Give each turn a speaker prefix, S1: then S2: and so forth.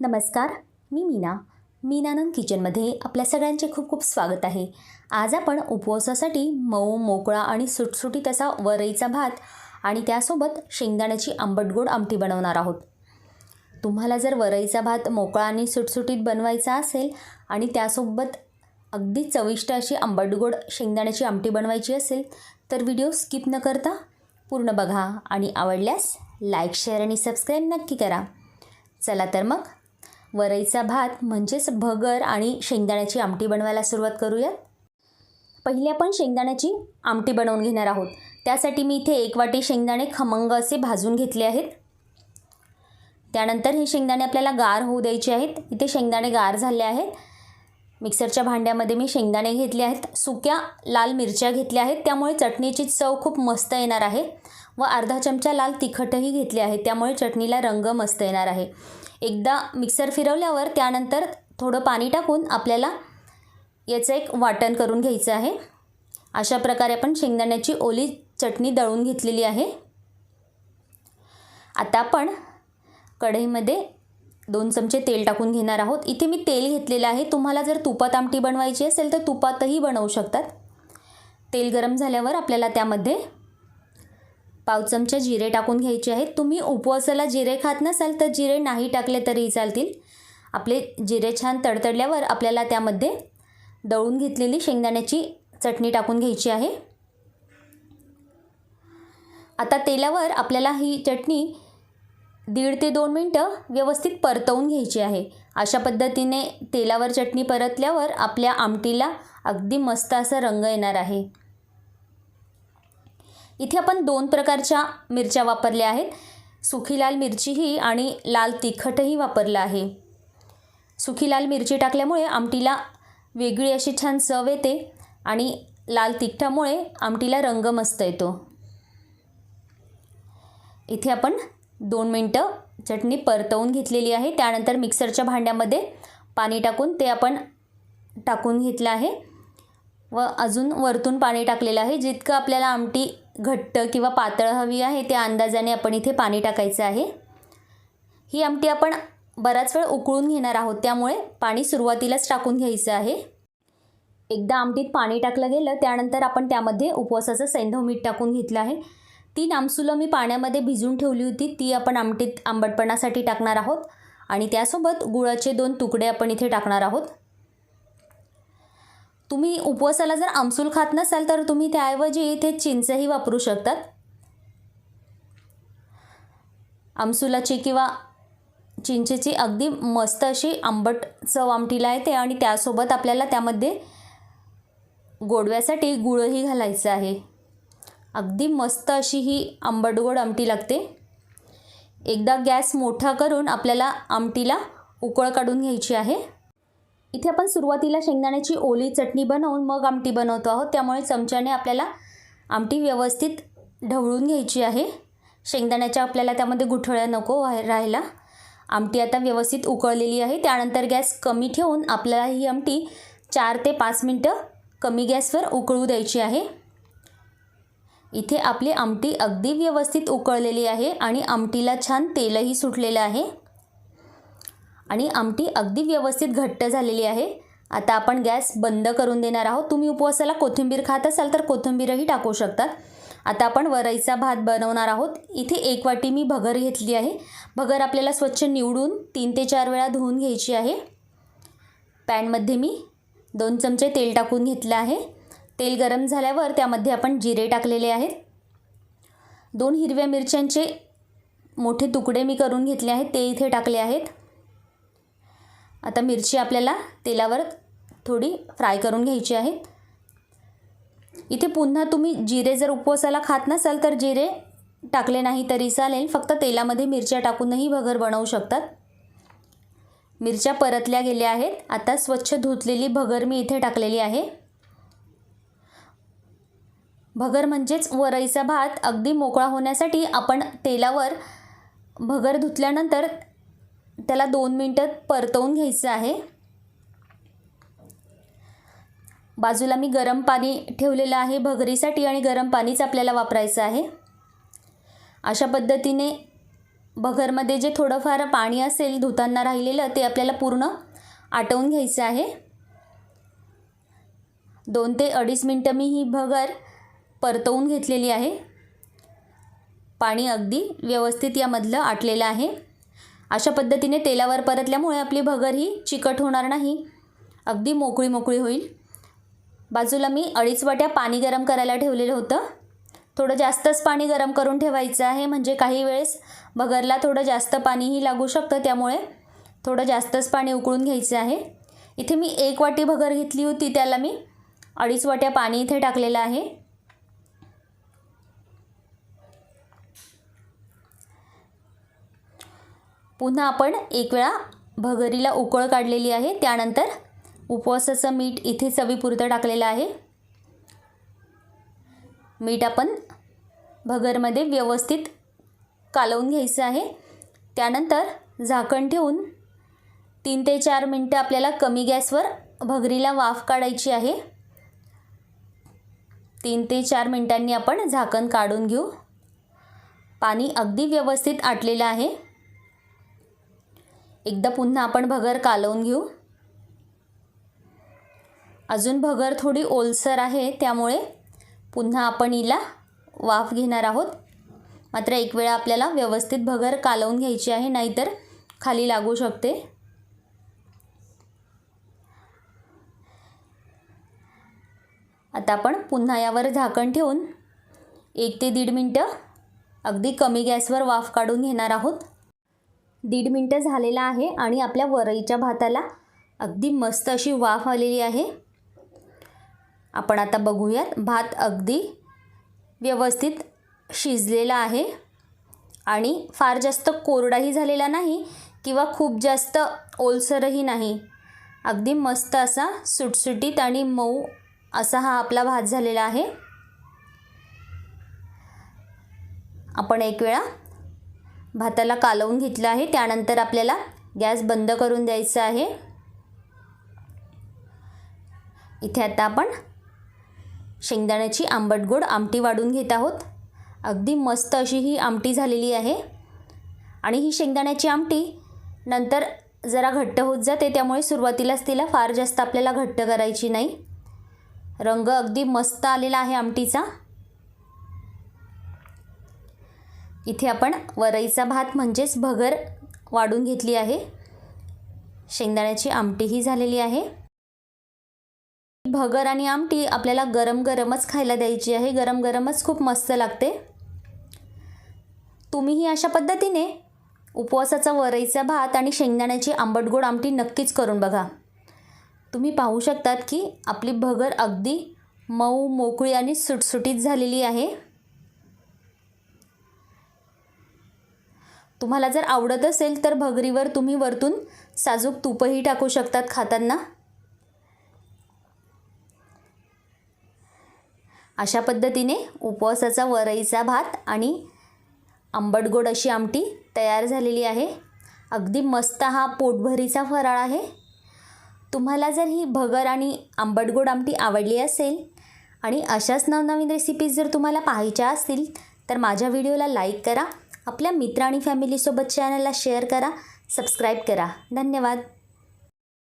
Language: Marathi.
S1: नमस्कार मी मीना. मीनानंद किचनमध्ये आपल्या सगळ्यांचे खूप खूप स्वागत आहे. आज आपण उपवासासाठी मऊ मोकळा आणि सुटसुटीत असा वरईचा भात आणि त्यासोबत शेंगदाण्याची आंबटगोड आमटी बनवणार आहोत. तुम्हाला जर वरईचा भात मोकळा आणि सुटसुटीत बनवायचा असेल आणि त्यासोबत अगदी चविष्ट अशी आंबटगोड शेंगदाण्याची आमटी बनवायची असेल तर व्हिडिओ स्किप न करता पूर्ण बघा आणि आवडल्यास लाईक शेअर आणि सबस्क्राईब नक्की करा. चला तर मग वरईचा भात म्हणजेच भगर आणि शेंगदाण्याची आमटी बनवायला सुरुवात करूयात पहिले आपण शेंगदाण्याची आमटी बनवून घेणार आहोत. त्यासाठी मी इथे एक वाटी शेंगदाणे खमंग असे भाजून घेतले आहेत. त्यानंतर हे शेंगदाणे आपल्याला गार होऊ द्यायचे आहेत. इथे शेंगदाणे गार झाले आहेत. मिक्सरच्या भांड्यामध्ये मी शेंगदाणे घेतले आहेत. सुक्या लाल मिरच्या घेतल्या आहेत. त्यामुळे चटणीची चव खूप मस्त येणार आहे. व अर्धा चमचा लाल तिखटही घेतले आहे. त्यामुळे चटणीला रंग मस्त येणार आहे. एकदा मिक्सर फिरवल्यावर त्यानंतर थोडं पाणी टाकून आपल्याला याचं एक वाटण करून घ्यायचं आहे. अशा प्रकारे आपण शेंगदाण्याची ओली चटणी दळून घेतलेली आहे. आता आपण कढईमध्ये दोन चमचे तेल टाकून घेणार आहोत. इथे मी तेल घेतलेलं आहे. तुम्हाला जर तुपात आमटी बनवायची असेल तर तुपातही बनवू शकतात. तेल गरम झाल्यावर आपल्याला त्यामध्ये पाव चमचे जिरे टाकून घ्यायचे आहेत. तुम्ही उपवासाला जिरे खात नसाल तर जिरे नाही टाकले तरी चालतील. आपले जिरे छान तडतडल्यावर आपल्याला त्यामध्ये दळून घेतलेली शेंगदाण्याची चटणी टाकून घ्यायची आहे. आता तेलावर आपल्याला ही चटणी दीड ते दोन मिनटं व्यवस्थित परतवून घ्यायची आहे. अशा पद्धतीने तेलावर चटणी परतल्यावर आपल्या आमटीला अगदी मस्त असा रंग येणार आहे. इथे आपण दोन प्रकारच्या मिरच्या वापरल्या आहेत. सुखी लाल मिरचीही आणि लाल तिखटही वापरलं आहे. सुखी लाल मिरची टाकल्यामुळे आमटीला वेगळी अशी छान चव येते आणि लाल तिखटामुळे आमटीला रंग मस्त येतो. इथे आपण दोन मिनटं चटणी परतवून घेतलेली आहे. त्यानंतर मिक्सरच्या भांड्यामध्ये पाणी टाकून ते आपण टाकून घेतलं आहे. व अजून वरतून पाणी टाकलेलं आहे. जितकं आपल्याला आमटी घट्ट किंवा पातळ हवी आहे त्या अंदाजाने आपण इथे पाणी टाकायचं आहे. ही आमटी आपण बराच वेळ उकळून घेणार आहोत त्यामुळे पाणी सुरुवातीलाच टाकून घ्यायचं आहे. एकदा आमटीत पाणी टाकलं गेलं त्यानंतर आपण त्यामध्ये उपवासाचं सैंधव मीठ टाकून घेतलं आहे. ती नामसुलं मी पाण्यामध्ये भिजून ठेवली होती ती आपण आमटीत आंबटपणासाठी टाकणार आहोत. आणि त्यासोबत गुळाचे दोन तुकडे आपण इथे टाकणार आहोत. तुम्ही उपवासाला जर आमसूल खात नसाल तर तुम्ही त्याऐवजी इथे चिंचही वापरू शकतात. आमसुलाची किंवा चिंचेची अगदी मस्त अशी आंबट चव आमटीला येते आणि त्यासोबत आपल्याला त्यामध्ये गोडव्यासाठी गुळही घालायचं आहे. अगदी मस्त अशी ही आंबट गोड आमटी लागते. एकदा गॅस मोठा करून आपल्याला आमटीला उकळ काढून घ्यायची आहे. इथे आपण सुरुवातीला शेंगदाण्याची ओली चटणी बनवून मग आमटी बनवतो आहोत. त्यामुळे चमच्याने आपल्याला आमटी व्यवस्थित ढवळून घ्यायची आहे. शेंगदाण्याच्या आपल्याला त्यामध्ये गुठळ्या नको राहायला. आमटी आता व्यवस्थित उकळलेली आहे. त्यानंतर गॅस कमी ठेवून आपल्याला ही आमटी चार ते पाच मिनटं कमी गॅसवर उकळू द्यायची आहे. इथे आपली आमटी अगदी व्यवस्थित उकळलेली आहे आणि आमटीला छान तेलही सुटलेलं आहे. आणि आमटी अगदी व्यवस्थित घट्ट झालेली आहे. आता आपण गॅस बंद करून देणार आहोत. तुम्ही उपवासाला कोथिंबीर खात असाल तर कोथिंबीरही टाकू शकतात. आता आपण वरईचा भात बनवणार आहोत. इथे एक वाटी मी भगर घेतली आहे. भगर आपल्याला स्वच्छ निवडून तीन ते चार वेळा धुवून घ्यायची आहे. पॅनमध्ये मी दोन चमचे तेल टाकून घेतलं आहे. तेल गरम झाल्यावर त्यामध्ये आपण जिरे टाकलेले आहेत. दोन हिरव्या मिरच्यांचे मोठे तुकडे मी करून घेतले आहेत. ते इथे टाकले आहेत. आता मिरची आपल्याला तेलावर थोडी फ्राय करून घ्यायची आहे. इथे पुन्हा तुम्ही जिरे जर उपवासाला खात नसाल तर जिरे टाकले नाही तरी चालेल. फक्त तेलामध्ये मिरच्या टाकूनही भगर बनवू शकतात. मिरच्या परतल्या गेल्या आहेत. आता स्वच्छ धुतलेली भगर मी इथे टाकलेली आहे. भगर म्हणजेच वरईचा भात. अगदी मोकळा होण्यासाठी आपण तेलावर भगर धुतल्यानंतर त्याला दोन मिनटं परतवून घ्यायचं आहे. बाजूला मी गरम पाणी ठेवलेलं आहे भगरीसाठी आणि गरम पाणीच आपल्याला वापरायचं आहे. अशा पद्धतीने भगरमध्ये जे थोडंफार पाणी असेल धुताना राहिलेलं ते आपल्याला पूर्ण आटवून घ्यायचं आहे. दोन ते अडीच मिनटं मी ही भगर परतवून घेतलेली आहे. पाणी अगदी व्यवस्थित यामधलं आटलेलं आहे. अशा पद्धतीने तेलावर परतल्यामुळे आपली भगर ही चिकट होणार नाही. अगदी मोकळी मोकळी होईल. बाजूला मी अडीच वाट्या पाणी गरम करायला ठेवलेलं होतं. थोडं जास्तच पाणी गरम करून ठेवायचं आहे. म्हणजे काही वेळेस भगरला थोडं जास्त पाणीही लागू शकतं. त्यामुळे थोडं जास्तच पाणी उकळून घ्यायचं आहे. इथे मी एक वाटी भगर घेतली होती. त्याला मी अडीच वाट्या पाणी इथे टाकलेलं आहे. पुन्हा आपण एक वेळा भगरीला उकळ काढलेली आहे. त्यानंतर उपवासाचं मीठ इथे चवीपुरतं टाकलेलं आहे. मीठ आपण भगरमध्ये व्यवस्थित कालवून घ्यायचं आहे. त्यानंतर झाकण ठेवून तीन ते चार मिनटं आपल्याला कमी गॅसवर भगरीला वाफ काढायची आहे. तीन ते चार मिनटांनी आपण झाकण काढून घेऊ. पाणी अगदी व्यवस्थित आटलेलं आहे. एकदा पुन्हा आपण भगर कालवून घेऊ. अजून भगर थोडी ओलसर आहे त्यामुळे पुन्हा आपण हिला वाफ घेणार आहोत. मात्र एक वेळा आपल्याला व्यवस्थित भगर कालवून घ्यायची आहे नाहीतर खाली लागू शकते. आता आपण पुन्हा यावर झाकण ठेवून एक ते दीड मिनटं अगदी कमी गॅसवर वाफ काढून घेणार आहोत. दीड मिनटं झालेला आहे आणि आपल्या वरईच्या भाताला अगदी मस्त अशी वाफ आलेली आहे. आपण आता बघूयात भात अगदी व्यवस्थित शिजलेला आहे. आणि फार जास्त कोरडाही झालेला नाही किंवा खूप जास्त ओलसरही नाही. अगदी मस्त असा सुटसुटीत आणि मऊ असा हा आपला भात झालेला आहे. आपण एक वेळा भाताला कालवून घेतलं आहे. त्यानंतर आपल्याला गॅस बंद करून द्यायचा आहे. इथे आता आपण शेंगदाण्याची आंबट गोड आमटी वाढून घेत आहोत. अगदी मस्त अशी ही आमटी झालेली आहे. आणि ही शेंगदाण्याची आमटी नंतर जरा घट्ट होत जाते त्यामुळे सुरुवातीलाच तिला फार जास्त आपल्याला घट्ट करायची नाही. रंग अगदी मस्त आलेला आहे आमटीचा. इथे आपण वरईचा भात म्हणजेच भगर वाढून घेतली आहे. शेंगदाण्याची आमटीही झालेली आहे. भगर आणि आमटी आपल्याला गरम गरमच खायला द्यायची आहे. गरम गरमच खूप मस्त लागते. तुम्हीही अशा पद्धतीने उपवासाचा वरईचा भात आणि शेंगदाण्याची आंबटगोड आमटी नक्कीच करून बघा. तुम्ही पाहू शकतात की आपली भगर अगदी मऊ मोकळी आणि सुटसुटीत झालेली आहे. तुम्हाला जर आवडत असेल तर भगरीवर तुम्ही वरतून साजूक तूपही टाकू शकतात खाताना. अशा पद्धतीने उपवासाचा वरईचा भात आणि आंबटगोड अशी आमटी तयार झालेली आहे. अगदी मस्त हा पोटभरीचा फराळ आहे. तुम्हाला जर ही भगर आणि आंबटगोड आमटी आवडली असेल आणि अशाच नवनवीन रेसिपीज जर तुम्हाला पाहायच्या असतील तर माझ्या व्हिडिओला लाईक करा. आपल्या मित्र आणि फॅमिलीसोबत चॅनलला शेअर करा सबस्क्राईब करा. धन्यवाद.